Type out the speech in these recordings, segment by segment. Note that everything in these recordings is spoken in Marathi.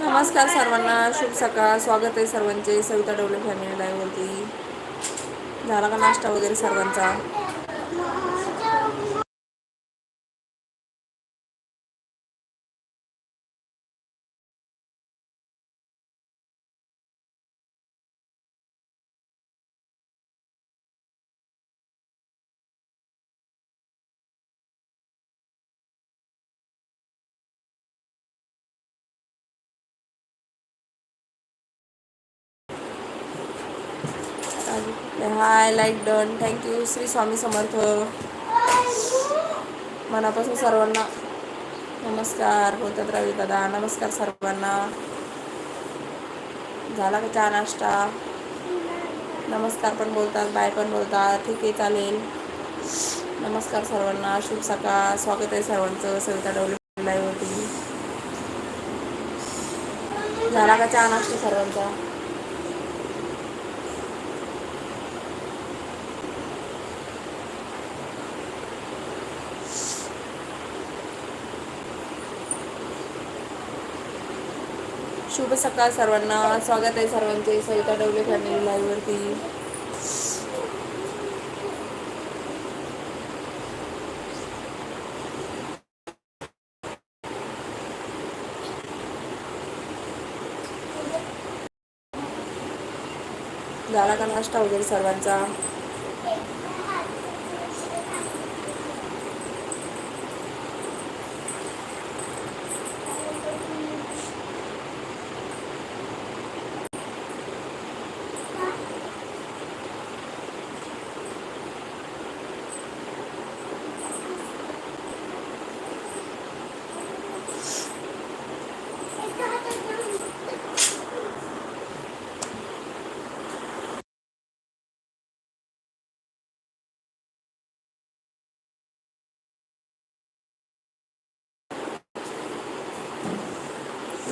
नमस्कार सर्वांना शुभ सकाळ. स्वागत आहे सर्वांचे. सविता डवले फॅमिली लाईव्ह वरती. झाला का नाश्ता वगैरे सर्वांचा? Hi like done thank you Shri Swami Samarth. मनापासून सर्वांना नमस्कार. बोलतात रवी दादा. नमस्कार सर्वांना. झाला का चहा नाश्ता? नमस्कार पण बोलतात बाय पण बोलतात. ठीक आहे चालेल. नमस्कार सर्वांना. शुभ सकाळ. स्वागत आहे सर्वांचं. सविता डवले लाईव्हवरती झाला का चहा नाश्ता सर्वांचा? शुभ सकाळ सर्वांना. स्वागत आहे सर्वांचे. सविता डवले फॅमिली लाईव्हवरती झाला का नाश्ता वगैरे सर्वांचा?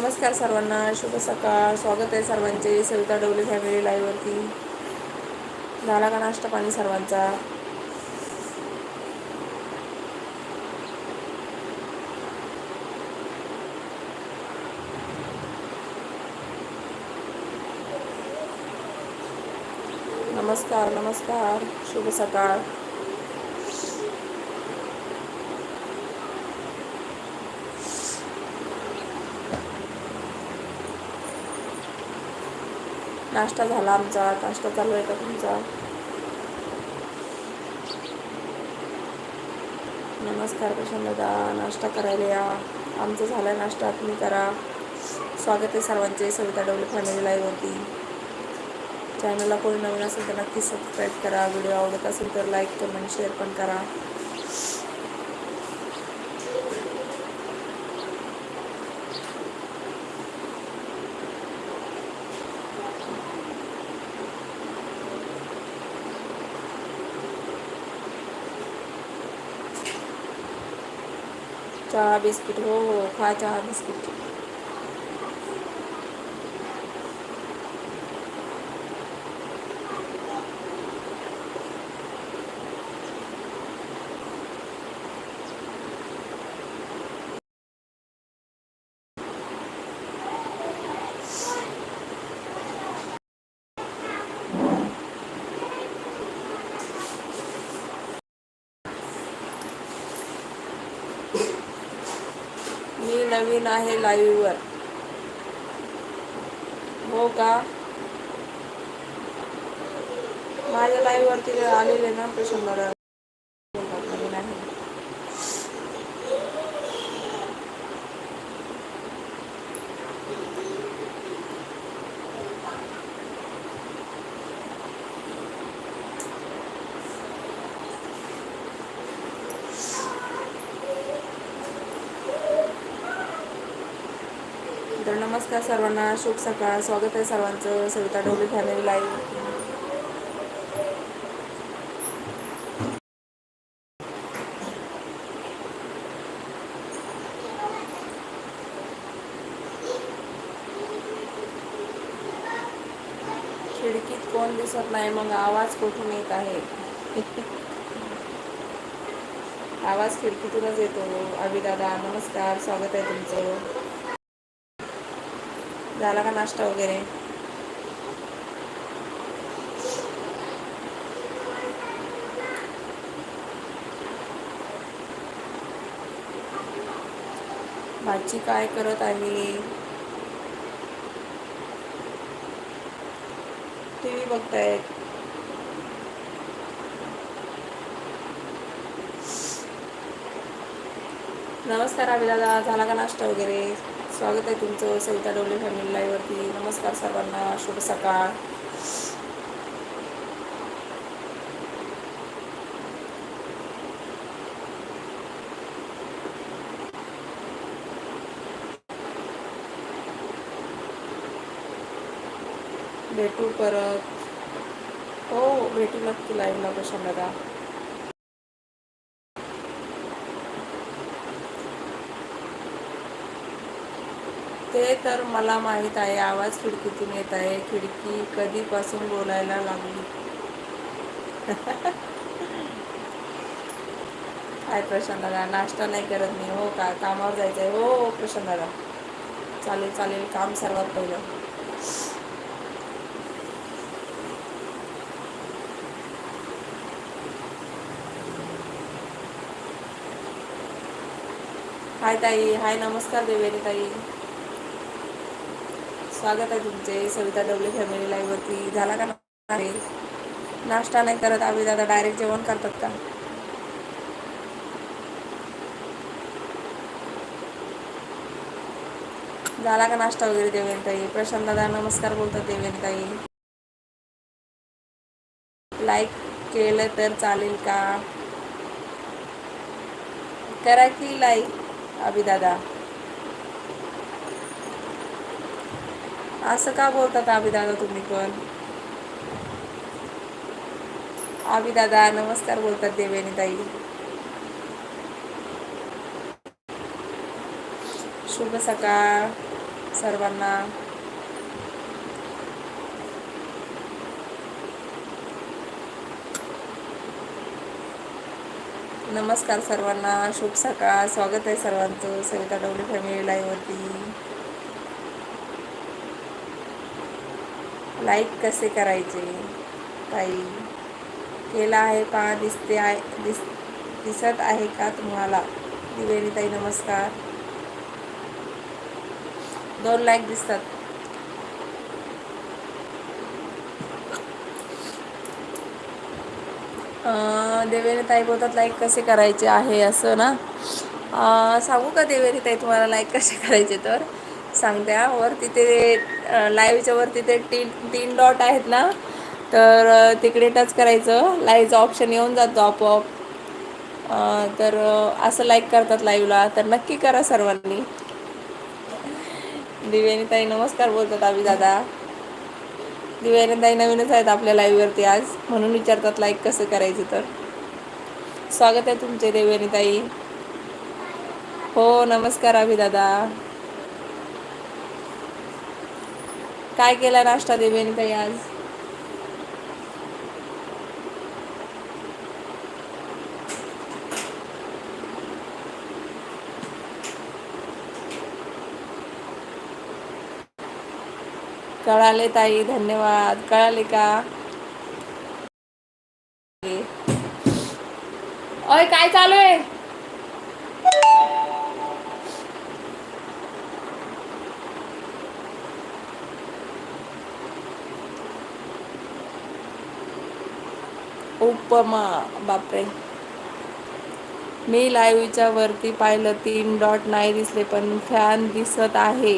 नमस्कार सर्वांना शुभ सकाळ. स्वागत आहे सर्वांचे सविता डवले फॅमिली लाईव्हवरती झाला का नाश्ता पाणी सर्वांचा? नमस्कार नमस्कार. शुभ सकाळ. नाश्ता झाला आमचा. नाश्ता चालू आहे का तुमचा? नमस्कार प्रशांत दादा नाश्ता करायला या. आमचं झालं नाश्ता. तुम्ही करा. स्वागत आहे सर्वांचे. सविता डवले फॅमिली लाईव्हवरती चॅनलला कोणी नवीन असेल तर नक्की सबस्क्राईब करा. व्हिडिओ आवडत असेल तर लाईक कमेंट शेअर पण करा. चहा बिस्किट हो हो खा चहा बिस्किट मी नवीन आहे लाईव्हवर हो का? माझ्या लाईव्हवरती आलेले ना प्रश्न दादा बोलतात नवीन आहे तर नमस्कार सर्वांना शुभ सकाळ. स्वागत आहे सर्वांचं. सविता डोली फॅमिली लाईव्ह खिडकीत कोण दिसत नाही मग आवाज कुठून येत आहे? आवाज खिडकीतूनच येतो. अभिदादा नमस्कार. स्वागत आहे तुमचं. झाला का नाश्ता वगैरे? भाजी काय करत आहे? टी व्ही बघतायत नमस्कार अभिदादा दादा झाला का नाश्ता वगैरे? स्वागत आहे तुमचं सविता डोले फॅमिली लाईव्हवरती नमस्कार सर्वांना. शुभ सकाळ. भेटू परत. हो भेटू नक्की लाईव्हला प्रशांत ते तर मला माहीत आहे आवाज खिडकीतून येत आहे. खिडकी कधीपासून बोलायला लागली? काय प्रशांत दादा नाश्ता नाही करत मी. हो का? कामावर जायचं आहे हो, हो प्रशांत दादा चालेल चालेल. काम सर्वात पहिलं. हाय ताई. हाय नमस्कार देवेनी ताई. स्वागत आहे तुमचे. सविता डबले फॅमिली लाईव्हवरती झाला का नाही नाश्ता नाही करत. आम्ही दादा डायरेक्ट जेवण करतात का? झाला का नाश्ता वगैरे देवेनताई प्रशांत दादा नमस्कार बोलतात देवेनताई लाईक केलं तर चालेल का? करा की लाईक अभिदादा असं का बोलतात अभि दादा तुम्ही पण? अभि दादा नमस्कार बोलतात देवेनी ताई. शुभ सकाळ सर्वांना. नमस्कार सर्वांना शुभ सकाळ. स्वागत आहे सर्वांचं सविता डवली फॅमिली लाईव्हवरती लाईक कसे करायचे? ताई केला आहे का? दिसते आहे दिस दिसत आहे का तुम्हाला? दिवेणी ताई नमस्कार. दोन लाईक दिसतात. देवेनी ताई बोलतात लाईक कसे करायचे आहे? असं ना? सांगू का देवेनी ताई तुम्हाला लाईक कसे करायचे तर? सांगत्या वर तिथे लाईव्हच्या वरती ते तीन तीन डॉट आहेत ना तर तिकडे टच करायचं. लाईव्हचं ऑप्शन येऊन जातो आपोआप. तर असं लाईक करतात लाईव्हला तर नक्की करा सर्वांनी. दिव्यानीताई नमस्कार बोलतात आम्ही दादा. दिव्यानीताई नवीनच आहेत आपल्या लाईव्हवरती आज. म्हणून विचारतात लाईक कसं करायचं तर. स्वागत आहे तुमचे देवेनीताई हो नमस्कार अभि दादा काय केला नाश्ता देवेनी काही आज कळाले ताई धन्यवाद. कळाले का? अय काय चालू आहे? उपमा बापरे. मी लाईव्हच्या वरती पाहिलं तीन डॉट नाही दिसले पण फॅन दिसत आहे.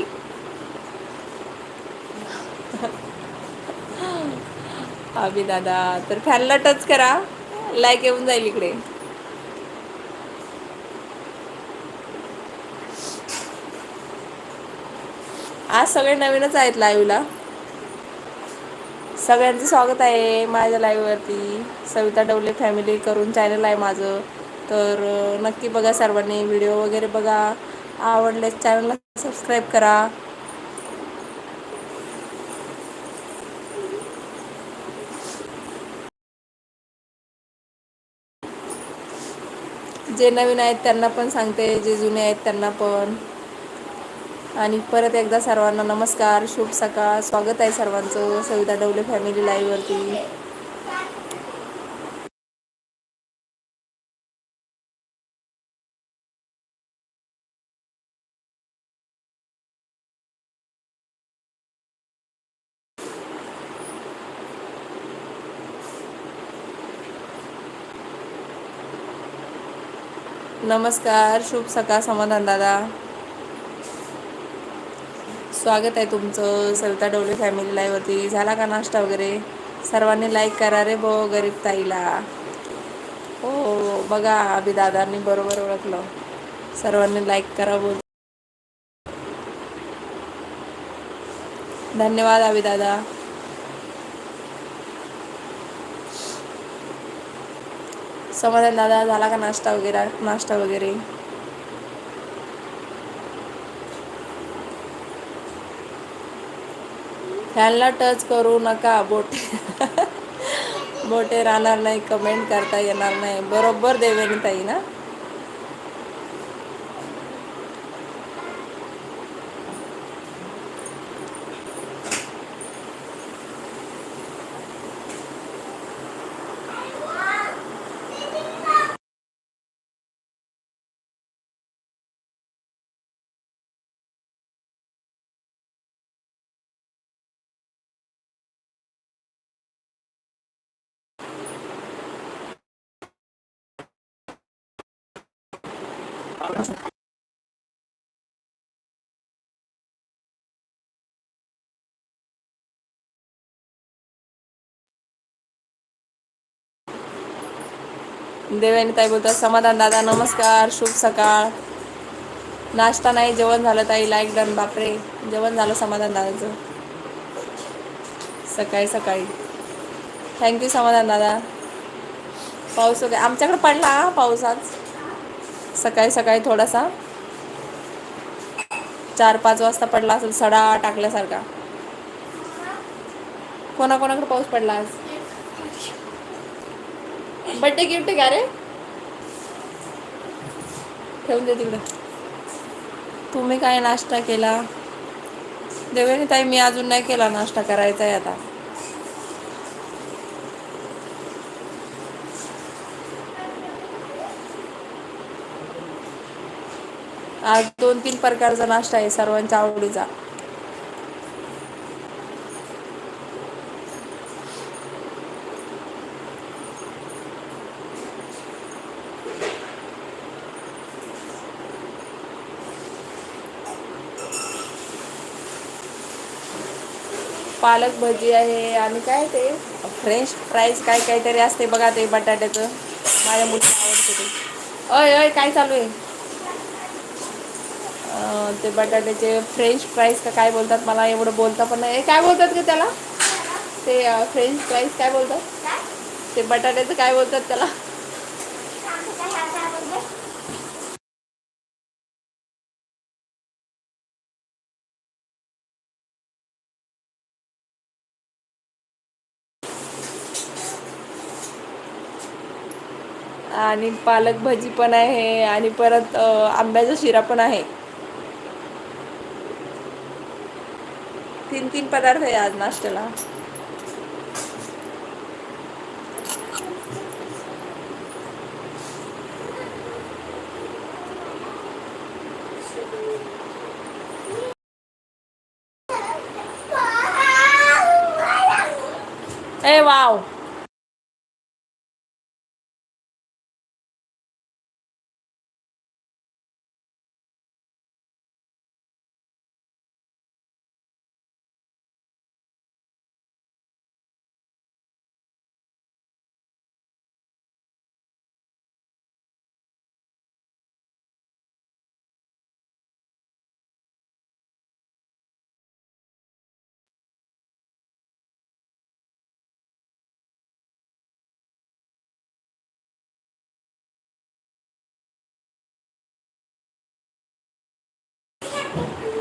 अभि दादा तर फॅनला टच करा. लाईक येऊन जाईल इकडे. आज सगळे नवीनच आहेत लाईव्हला सगळ्यांचं स्वागत आहे माझ्या लाईव्हवरती सविता डवले फॅमिली करून चॅनल आहे माझं. तर नक्की बघा सर्वांनी व्हिडिओ वगैरे बघा. आवडले चॅनलला सबस्क्राईब करा. जे नवीन आहेत त्यांना पण सांगते जे जुने आहेत त्यांना पण. आणि परत एकदा सर्वांना नमस्कार शुभ सकाळ. स्वागत आहे सर्वांचं सविता डवले फॅमिली लाईव्हवरती नमस्कार शुभ सकाळ समाधान दादा. स्वागत आहे तुमचं सविता डोले फॅमिली लाईववरती झाला का नाश्ता वगैरे? सर्वांनी लाईक करा रे बो गरीब ताईला. हो बघा अभि दादांनी बरोबर ओळखलं. सर्वांनी लाईक करा बोल. धन्यवाद अभि दादा. समाधान दादा झाला का नाश्ता वगैरे? नाश्ता वगैरे? फॅनला टच करू नका बोटे बोटे राहणार नाही कमेंट करता येणार नाही. बरोबर देवेनी ताई ना? देवानी ताई बोलतात समाधान दादा नमस्कार शुभ सकाळ. नाश्ता नाही जेवण झालं ताई लाईक डन बापरे. जेवण झालं समाधान दादाचं. सकाळी सकाळी. थँक्यू समाधान दादा. पाऊस वगैरे आमच्याकडे पडला हा पाऊस आज. सकाळी सकाळी थोडासा चार पाच वाजता पडला असेल सडा टाकल्यासारखा. कोणाकोणाकडे पाऊस पडला आज? बड्डे गिफ्ट का रे? ठेवून दे तिकडे. तुम्ही काय नाश्ता केला? देवेनी ताई मी अजून नाही केला नाश्ता करायचा आहे आता. आज दोन तीन प्रकारचा नाश्ता आहे सर्वांच्या आवडीचा. पालक भजी आहे आणि काय ते? फ्रेंच फ्राईज काय काहीतरी असते बघा ते बटाट्याचं. माझ्या मुलीला आवडते ते. अय अय काय चालू आहे? ते बटाट्याचे फ्रेंच फ्राईज का काय बोलतात मला एवढं बोलता पण नाही. काय बोलतात का त्याला? ते फ्रेंच फ्राईज काय बोलतात? ते बटाट्याचं काय बोलतात त्याला? आणि पालक भाजी पण आहे आणि परत आंब्याचा शिरा पण आहे. तीन तीन पदार्थ आहे आज नाश्त्याला ए वाव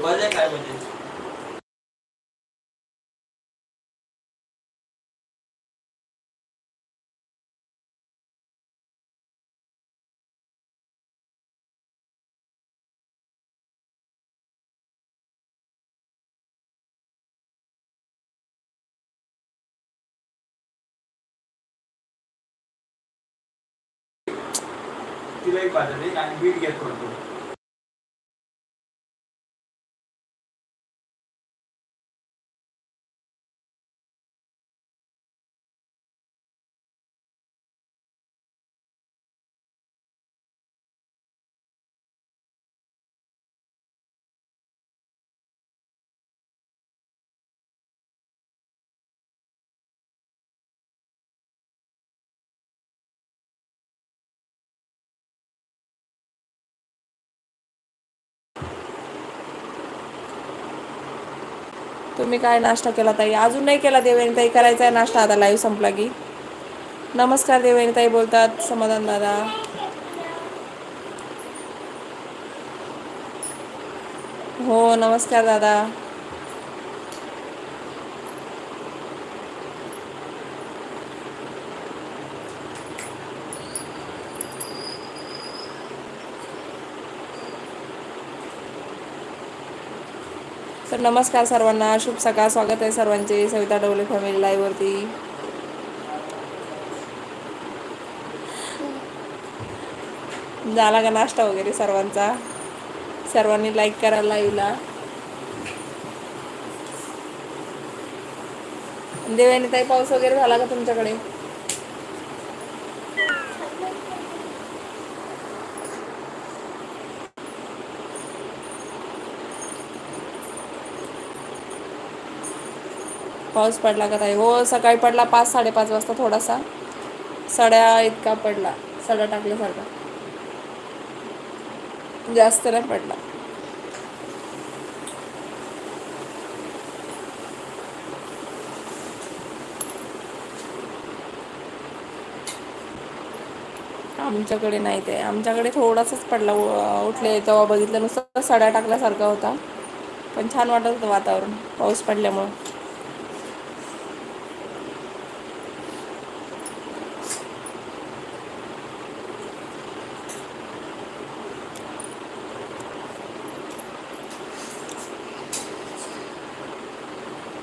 मजा काय म्हणजे तिलाही पाहिजे आणि बीट घेत करतो तुम्ही काय नाश्ता केला ताई? अजून नाही केला देवयानीताई करायचा आहे नाश्ता आता लाईव्ह संपला की. नमस्कार देवयानीताई बोलतात समाधान दादा. हो नमस्कार दादा. नमस्कार सर्वांना. शुभ सकाळ. स्वागत आहे सर्वांचे. सविता डवले फॅमिली लाईव्हवरती झाला का नाश्ता वगैरे सर्वांचा? सर्वांनी लाईक करा लाईव्हला देवानी ताई पाऊस वगैरे झाला का तुमच्याकडे? पाऊस पडला का ताई? हो सकाळी पडला पाच साडेपाच वाजता थोडासा. सड्या इतका पडला. सड्या टाकल्यासारखा. जास्त नाही पडला. आमच्याकडे नाही ते. आमच्याकडे थोडासाच पडला. उठले तेव्हा बघितलं नुसतं सड्या टाकल्यासारखा होता. पण छान वाटत होतं वातावरण पाऊस पडल्यामुळं.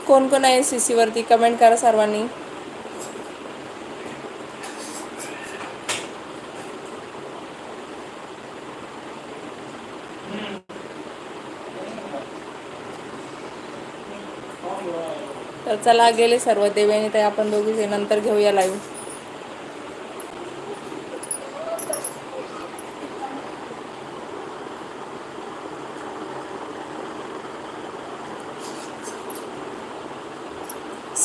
कोण कोण आहे सी सीवरती कमेंट करा सर्वांनी. तर चला गेले सर्व देव्याने ते आपण दोघी नंतर घेऊया लाईव्ह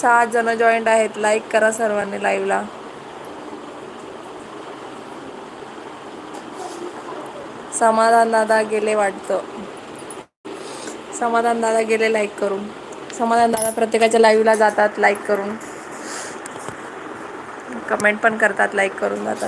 सहा जण जॉईंट आहेत. लाईक करा सर्वांनी लाईव्हला समाधान दादा गेले वाटतं. समाधान दादा गेले लाईक करून. समाधान दादा प्रत्येकाच्या लाईव्हला जातात लाईक करून. कमेंट पण करतात लाईक करून जातात.